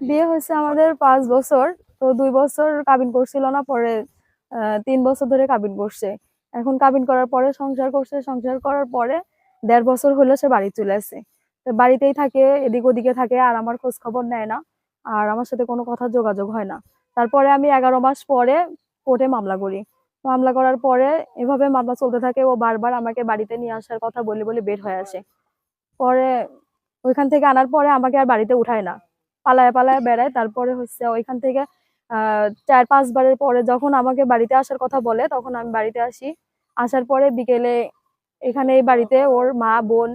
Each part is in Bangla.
বিয়ে হয়েছে আমাদের পাঁচ বছর, তো দুই বছর কাবিন করছিল না, পরে তিন বছর ধরে কাবিন করছে। এখন কাবিন করার পরে, সংসার করছে, সংসার করার পরে দেড় বছর হলো সে বাড়ি চলে আসে। বাড়িতেই থাকে, এদিক ওদিকে থাকে, আর আমার খোঁজ খবর নেয় না, আর আমার সাথে কোনো কথা যোগাযোগ হয় না। তারপরে আমি এগারো মাস পরে কোর্টে মামলা করি। মামলা করার পরে এভাবে মামলা চলতে থাকে, ও বারবার আমাকে বাড়িতে নিয়ে আসার কথা বলে বলে বের হয়ে আসে। পরে ওইখান থেকে আনার পরে আমাকে আর বাড়িতে উঠায় না। পালায় পালায় বেড়ায়, তারপরে হচ্ছে ওইখান থেকে চার পাঁচবারের পরে যখন আমাকে বাড়িতে আসার কথা বলে, তখন আমি বাড়িতে আসি। আসার পরে বিকেলে এখানে এই বাড়িতে ওর মা, বোন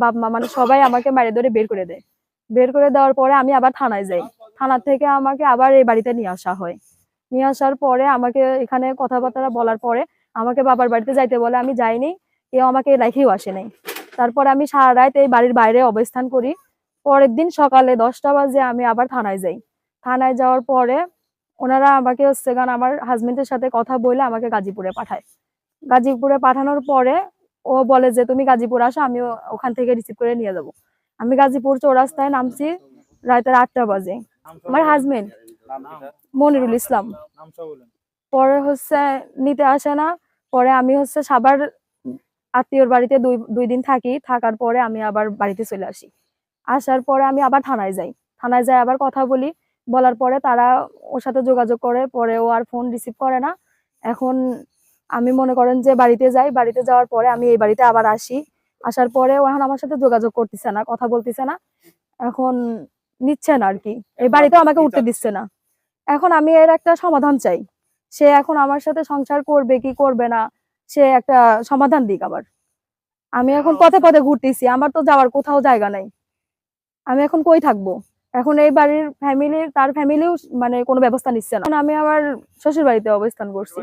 বাপ মা মানে সবাই আমাকে বাইরে ধরে বের করে দেয়। বের করে দেওয়ার পরে আমি আবার থানায় যাই। থানা থেকে আমাকে আবার এই বাড়িতে নিয়ে আসা হয়। নিয়ে আসার পরে আমাকে এখানে কথাবার্তা বলার পরে আমাকে বাবার বাড়িতে যাইতে বলে, আমি যাইনি, কেউ আমাকে রেখেও আসে নাই। তারপর আমি সারা রাত এই বাড়ির বাইরে অবস্থান করি। পরের দিন সকালে দশটা বাজে আমি আবার থানায় যাই। থানায় যাওয়ার পরে ওনারা আমাকে হচ্ছে গান আমার হাজবেন্ডের সাথে কথা বলে আমাকে গাজীপুরে পাঠায়। গাজীপুরে পাঠানোর পরে ও বলে যে, তুমি গাজীপুর আসো, আমি ওখান থেকে রিসিভ করে নিয়ে যাব। আমি গাজীপুর চৌরাস্তায় নামছি রাতের আটটা বাজে। আমার হাজবেন্ড মনিরুল ইসলাম। পরে হচ্ছে নিতে আসে না। পরে আমি হচ্ছে সাবার আত্মীয়র বাড়িতে দুই দুই দিন থাকি। থাকার পরে আমি আবার বাড়িতে চলে আসি। আসার পরে আমি আবার থানায় যাই। থানায় যাই আবার কথা বলি। বলার পরে তারা ওর সাথে যোগাযোগ করে পরে ও আর ফোন রিসিভ করে না। এখন আমি মনে করেন যে বাড়িতে যাই বাড়িতে যাওয়ার পরে আমি এই বাড়িতে আবার আসি। আসার পরে ও এখন আমার সাথে যোগাযোগ করতেছে না কথা বলতেছে না। এখন নিচ্ছে না আর কি। এই বাড়িতে আমাকে উঠতে দিচ্ছে না। এখন আমি এর একটা সমাধান চাই। সে এখন আমার সাথে সংসার করবে কি করবে না সে একটা সমাধান দিক আবার। আমি এখন পথে পথে ঘুরতেছি আমার তো যাওয়ার কোথাও জায়গা নাই। আমি এখন কই থাকব? এখন এই বাড়ির ফ্যামিলি তার ফ্যামিলিও মানে কোনো ব্যবস্থা নিচ্ছে না। আমি আমার শ্বশুর বাড়িতে অবস্থান করছি।